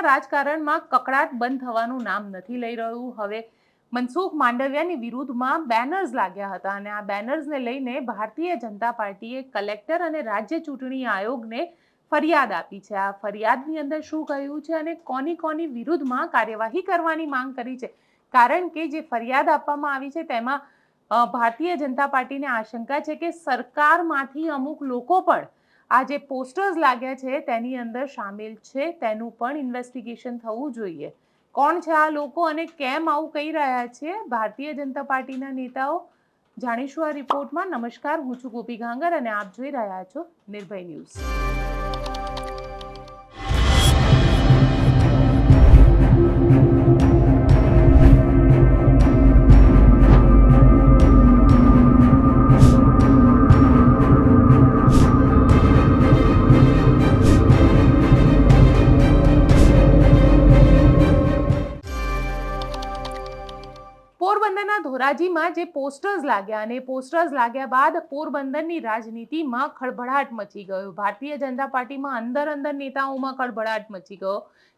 સુરતના રાજકારણમાં કકડાટ બંધ થવાનું નામ નથી લઈ રહ્યું. હવે મનસુખ માંડવિયાની વિરુદ્ધમાં બેનર્સ લાગ્યા હતા અને આ બેનર્સને લઈને ભારતીય જનતા પાર્ટીએ કલેક્ટર અને રાજ્ય ચૂંટણી આયોગને ફરિયાદ આપી છે. આ ફરિયાદની અંદર શું કહ્યું છે અને કોની કોની વિરુદ્ધમાં કાર્યવાહી કરવાની માંગ કરી છે? કારણ કે જે ફરિયાદ આપવામાં આવી છે તેમાં ભારતીય જનતા પાર્ટીને આશંકા છે કે સરકારમાંથી અમુક લોકો પણ આ જે પોસ્ટર્સ લાગ્યા છે તેની અંદર સામેલ છે, તેનું પણ ઇન્વેસ્ટિગેશન થવું જોઈએ. કોણ છે આ લોકો અને કેમ આવું કહી રહ્યા છે? ભારતીય જનતા પાર્ટીના નેતાઓ, જાણીશું આ રિપોર્ટમાં નમસ્કાર, હું છું ગોપી ગાંગર અને આપ જોઈ રહ્યા છો નિર્ભય ન્યૂઝ. પોરબંદરના ધોરાજીમાં જે પોસ્ટર્સ લાગ્યા અને પોસ્ટર્સ લાગ્યા બાદ પોરબંદરની રાજનીતિમાં ખળભળાટ મચી ગયો. ભારતીય જનતા પાર્ટીમાં અંદર અંદર નેતાઓમાં ખળભળાટ મચી ગયો.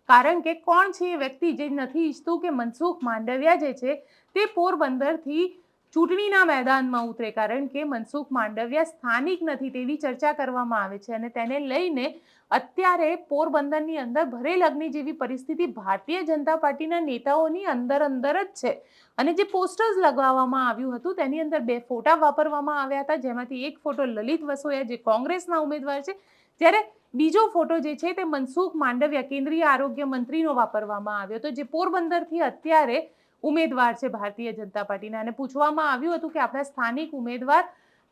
કારણ કે કોણ છે એ વ્યક્તિ જે નથી ઈચ્છતું કે મનસુખ માંડવિયા જે છે તે પોરબંદરથી ચૂંટણીના મેદાનમાં ઉતરે કારણ કે મનસુખ માંડવિયા સ્થાનિક નથી તેવી ચર્ચા કરવામાં આવે છે અને તેને લઈને અત્યારે પોરબંદરની અંદર ભરે લગ્ન જેવી પરિસ્થિતિ ભારતીય જનતા પાર્ટીના નેતાઓની અંદર અંદર જ છે. અને જે પોસ્ટર્સ લગાવવામાં આવ્યું હતું તેની અંદર બે ફોટા વાપરવામાં આવ્યા હતા. જેમાંથી એક ફોટો લલિત વસોયા, જે કોંગ્રેસના ઉમેદવાર છે. જ્યારે બીજો ફોટો જે છે તે મનસુખ માંડવિયા, કેન્દ્રીય આરોગ્ય મંત્રીનો વાપરવામાં આવ્યો હતો. જે પોરબંદરથી અત્યારે ઉમેદવાર છે ભારતીય જનતા પાર્ટીના. અને પૂછવામાં આવ્યું હતું કે આપણા સ્થાનિક ઉમેદવાર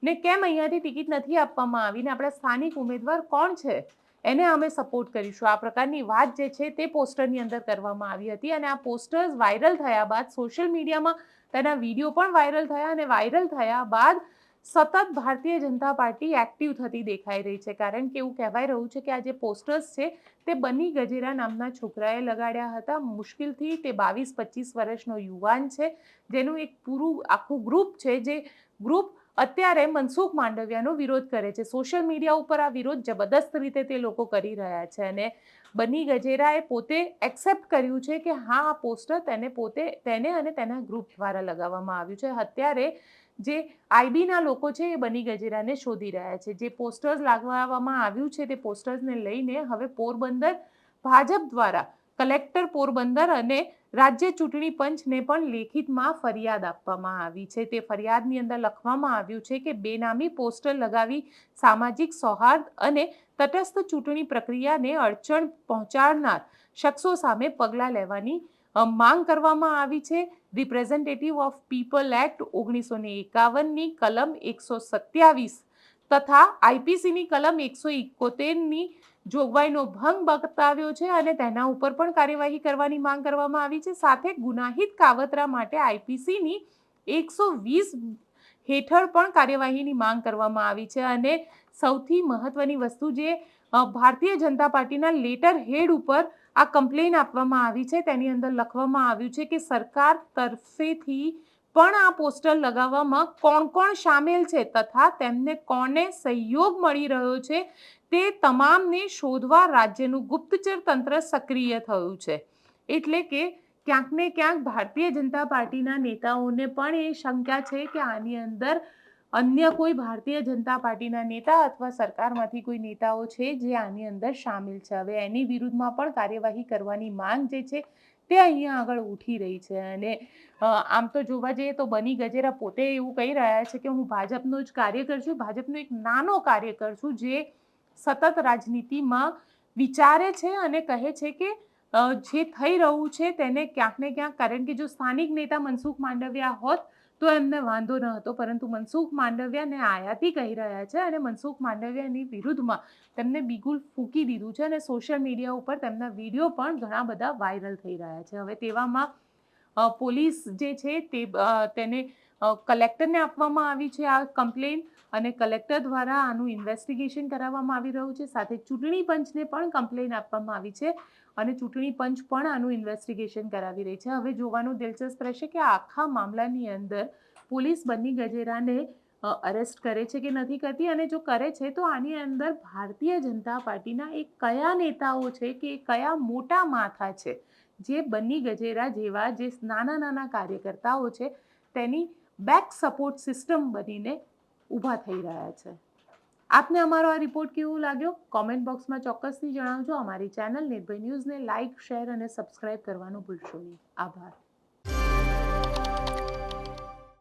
ને કેમ અહીંયાથી ટિકિટ નથી આપવામાં આવી ને આપણા સ્થાનિક ઉમેદવાર કોણ છે? એને અમે સપોર્ટ કરીશું. આ પ્રકારની વાત જે છે તે પોસ્ટરની અંદર કરવામાં આવી હતી અને આ પોસ્ટર્સ વાયરલ થયા બાદ સોશિયલ મીડિયામાં તેના વીડિયો પણ વાયરલ થયા અને વાયરલ થયા બાદ સતત ભારતીય જનતા પાર્ટી એક્ટિવ થતી દેખાઈ રહી છે. કારણ કે એવું કહેવાય રહ્યું છે કે આ જે પોસ્ટર્સ છે, તે બની ગજેરા નામના છોકરાએ લગાડ્યા હતા. મુશ્કેલથી તે બાવીસ પચીસ વર્ષનો યુવાન છે, જેનું એક પૂરું આખું ગ્રુપ છે, જે ગ્રુપ અત્યારે મનસુખ માંડવિયાનો વિરોધ કરે છે. સોશિયલ મીડિયા ઉપર આ વિરોધ જબરદસ્ત રીતે તે લોકો કરી રહ્યા છે અને બની ગજેરાએ પોતે એક્સેપ્ટ કર્યું છે કે હા, આ પોસ્ટર તેને પોતે, તેને અને તેના ગ્રુપ દ્વારા લગાવવામાં આવ્યું છે. અત્યારે જે આઈબીના લોકો છે એ બની ગજેરાને શોધી રહ્યા છે. જે પોસ્ટર્સ લગાવવામાં આવ્યું છે તે પોસ્ટર્સને લઈને હવે પોરબંદર ભાજપ દ્વારા કલેક્ટર પોરબંદર અને રાજ્ય ચૂંટણી પંચને પણ લેખિતમાં ફરિયાદ આપવામાં આવી છે. તે ફરિયાદની અંદર લખવામાં આવ્યું છે કે બેનામી પોસ્ટર લગાવી સામાજિક સૌહાર્દ અને તટસ્થ ચૂંટણી પ્રક્રિયાને અડચણ પહોંચાડનાર શખ્સો સામે પગલાં લેવાની માંગ કરવામાં આવી છે. રિપ્રેઝેન્ટેટિવ ઓફ પીપલ એક્ટ ઓગણીસો ને એકાવનની કલમ એકસો સત્યાવીસ તથા આઈપીસીની કલમ એકસો એકોતેરની જોગવાઈનો ભંગ બતાવ્યો છે અને તેના ઉપર પણ કાર્યવાહી કરવાની માંગ કરવામાં આવી છે. સાથે ગુનાહિત કાવતરા માટે આઈપીસીની એકસો વીસ હેઠળ પણ કાર્યવાહીની માંગ કરવામાં આવી છે અને સૌથી મહત્વની વસ્તુ જે ભારતીય જનતા પાર્ટીના લેટર હેડ ઉપર આ કમ્પ્લેન આપવામાં આવી છે, તેની અંદર લખવામાં આવ્યું છે કે સરકાર તરફેથી પણ આ પોસ્ટર લગાવવામાં કોણ કોણ સામેલ છે તથા તેમને કોને સહયોગ મળી રહ્યો છે તે તમામને શોધવા રાજ્યનું ગુપ્તચર તંત્ર સક્રિય થયું છે. એટલે કે ક્યાંક ને ક્યાંક ભારતીય જનતા પાર્ટીના નેતાઓને પણ એ શંકા છે કે આની અંદર અન્ય કોઈ ભારતીય જનતા પાર્ટીના નેતા અથવા સરકારમાંથી કોઈ નેતાઓ છે જે આની અંદર સામેલ છે? હવે એની વિરુદ્ધમાં પણ કાર્યવાહી કરવાની માંગ જે છે તે અહીંયા આગળ ઉઠી રહી છે અને આમ તો જોવા જઈએ તો બની ગજેરા પોતે એવું કહી રહ્યા છે કે હું ભાજપનો જ કાર્યકર છું, ભાજપનો એક નાનો કાર્યકર છું જે સતત રાજનીતિમાં વિચારે છે અને કહે છે કે જે થઈ રહ્યું છે તેને ક્યાંક ને ક્યાંક, કારણ કે જો સ્થાનિક નેતા મનસુખ માંડવિયા હોત, તો એમને વાંધો ન હતો. પરંતુ મનસુખ માંડવિયાને આયાતી કહી રહ્યા છે અને મનસુખ માંડવિયાની વિરુદ્ધમાં તેમને બિગુલ ફૂંકી દીધું છે અને સોશિયલ મીડિયા ઉપર તેમના વીડિયો પણ ઘણા બધા વાયરલ થઈ રહ્યા છે. હવે તેવામાં પોલીસ જે છે તે તેને કલેક્ટરને આપવામાં આવી છે આ કમ્પ્લેન અને કલેક્ટર દ્વારા આનું ઇન્વેસ્ટિગેશન કરાવવામાં આવી રહ્યું છે. સાથે ચૂંટણી પંચને પણ કમ્પ્લેન આપવામાં આવી છે અને ચૂંટણી પંચ પણ આનું ઇન્વેસ્ટિગેશન કરાવી રહી છે. હવે જોવાનું દિલચસ્પ રહેશે કે આખા મામલાની અંદર પોલીસ બન્ની ગજેરાને અરેસ્ટ કરે છે કે નથી કરતી? અને જો કરે છે તો આની અંદર ભારતીય જનતા પાર્ટીના એ કયા નેતાઓ છે કે કયા મોટા માથા છે? જે બન્ની ગજેરા જેવા જે નાના નાના કાર્યકર્તાઓ છે તેની બેક સપોર્ટ સિસ્ટમ બનીને ઊભા થઈ રહ્યા છે. આપને અમારો આ રિપોર્ટ કેવો લાગ્યો? કોમેન્ટ બોક્સમાં ચોક્કસથી જણાવજો. અમારી ચેનલ નિર્ભય ન્યૂઝને લાઇક શેર અને સબસ્ક્રાઇબ કરવાનું ભૂલશો નહીં. આભાર.